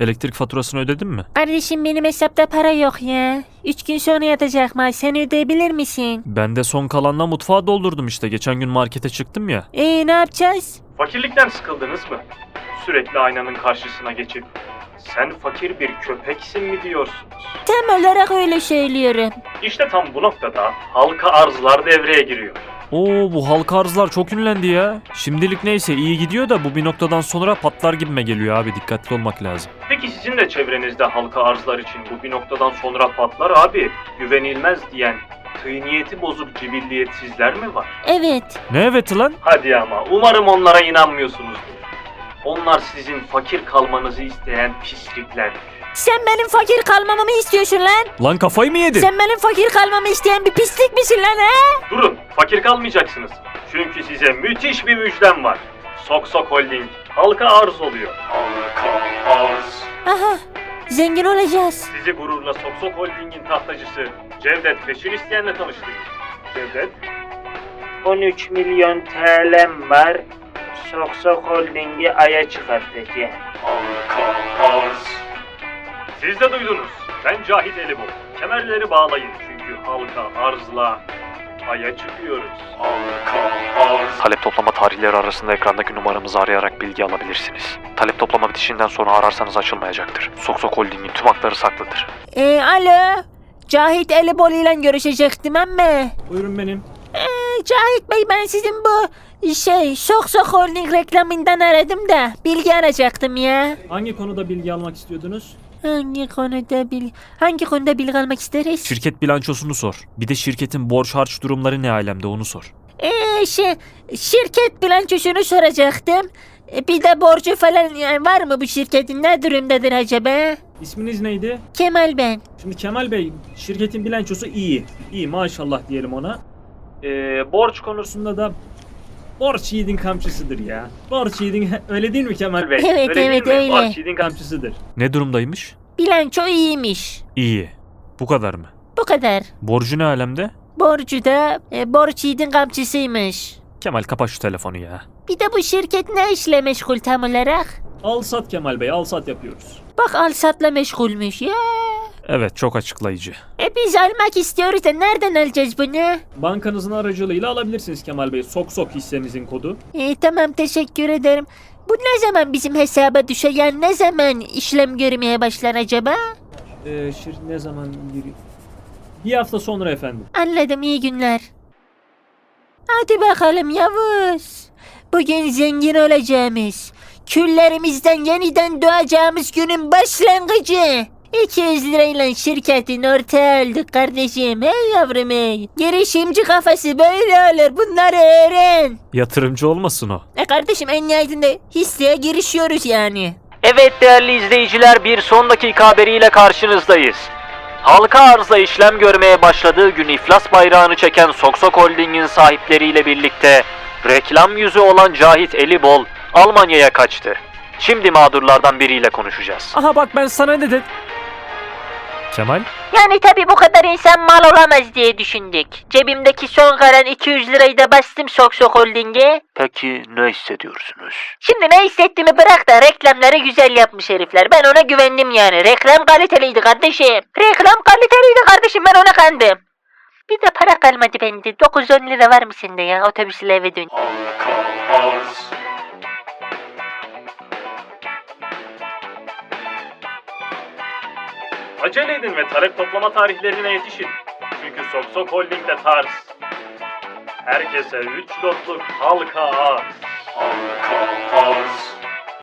Elektrik faturasını ödedin mi? Kardeşim benim hesapta para yok ya. Üç gün sonra yatacak maaş. Sen ödeyebilir misin? Ben de son kalanla mutfağa doldurdum işte. Geçen gün markete çıktım ya. Ee ne yapacağız? Fakirlikten sıkıldınız mı? Sürekli aynanın karşısına geçip sen fakir bir köpeksin mi diyorsunuz? Tam olarak öyle söylüyorum. İşte tam bu noktada halka arzlar devreye giriyor. Oo bu halka arzlar çok ünlendi ya. Şimdilik neyse iyi gidiyor da bu bir noktadan sonra patlar gibime geliyor abi. Dikkatli olmak lazım. Peki sizin de çevrenizde halka arzlar için bu bir noktadan sonra patlar abi, güvenilmez diyen tıyniyeti bozuk cibilliyetsizler mi var? Evet. Ne evet lan? Hadi ama umarım onlara inanmıyorsunuzdur. Onlar sizin fakir kalmanızı isteyen pisliklerdir. Sen benim fakir kalmamı mı istiyorsun lan? Lan kafayı mı yedin? Sen benim fakir kalmamı isteyen bir pislik misin lan he? Durun, fakir kalmayacaksınız. Çünkü size müthiş bir müjdem var. Sok Sok Holding halka arz oluyor. Halka arz. Aha. Zengin olacağız. Sizi gururla Sok Sok Holding'in tahtacısı Cevdet Peşin isteyenle tanıştırayım. Cevdet. 13 milyon TL'm var. Sok Sok Holding'i aya çıkartacağım. Halka arz. Siz de duydunuz. Ben Cahit Elibol. Kemerleri bağlayın çünkü halka arzla aya çıkıyoruz. Talep toplama tarihleri arasında ekrandaki numaramızı arayarak bilgi alabilirsiniz. Talep toplama bitişinden sonra ararsanız açılmayacaktır. Sok Sok Holding'in tüm hakları saklıdır. Ee, alo. Cahit Elibol ile görüşecektim ama. Buyurun benim. Cahit Bey ben sizin bu şey Sok Sok Holding reklamından aradım da bilgi arayacaktım ya. Hangi konuda bilgi almak istiyordunuz? Hangi konuda bil hangi konuda bilgi almak isteriz? Şirket bilançosunu sor. Bir de şirketin borç harç durumları ne alemde onu sor. Ee, şey, şirket bilançosunu soracaktım. E, Bir de borcu falan yani var mı bu şirketin ne durumdadır acaba? İsminiz neydi? Kemal ben. Şimdi Kemal Bey, şirketin bilançosu iyi. İyi maşallah diyelim ona. Ee, borç konusu Konusunda da borç yiğidin kamçısıdır ya. Borç yiğidin öyle değil mi Kemal Bey? Evet, Öyle değil evet, mi? öyle. Borç yiğidin Kamçısıdır. Ne durumdaymış? Bilanço iyiymiş. İyi. Bu kadar mı? Bu kadar. Borcu ne alemde? Borcu da e, borç yiğidin kamçısıymış. Kemal kapa şu telefonu ya. Bir de bu şirket ne işle meşgul tam olarak? Al sat Kemal Bey, al sat yapıyoruz. Bak alsatla meşgulmüş ya. Evet çok açıklayıcı. E biz almak istiyoruz da nereden alacağız bunu? Bankanızın aracılığıyla alabilirsiniz Kemal Bey. Sok sok hissenizin kodu. E, tamam teşekkür ederim. Bu ne zaman bizim hesaba düşer? Yani ne zaman işlem görmeye başlar acaba? Ee, şir ne zaman giriyor? Bir hafta sonra efendim. Anladım iyi günler. Hadi bakalım Yavuz. Bugün zengin olacağımız, küllerimizden yeniden doğacağımız günün başlangıcı. 200 lirayla şirketin ortağı olduk kardeşim. Hey yavrum hey. Girişimci kafası böyle olur. Bunları öğren. Yatırımcı olmasın o. E kardeşim en nihayetinde hisseye girişiyoruz yani. Evet değerli izleyiciler bir son dakika haberiyle karşınızdayız. Halka arzla işlem görmeye başladığı gün iflas bayrağını çeken Soksok Holding'in sahipleriyle birlikte reklam yüzü olan Cahit Elibol Almanya'ya kaçtı. Şimdi mağdurlardan biriyle konuşacağız. Aha bak ben sana ne dedim? Kemal? Yani tabi bu kadar insan mal olamaz diye düşündük. Cebimdeki son kalan 200 lirayı da bastım Sok Sok Holding'e. Peki ne hissediyorsunuz? Şimdi ne hissettiğimi bırak da reklamları güzel yapmış herifler. Ben ona güvendim yani. Reklam kaliteliydi kardeşim. Reklam kaliteliydi kardeşim ben ona kandım. Bir de para kalmadı bende. 9-10 lira var mı sende ya? Otobüsle eve dön. Acele edin ve talep toplama tarihlerine yetişin. Çünkü Sok Sok Holding'de tarz. Herkese 3 lotluk halka arz. Halka arz.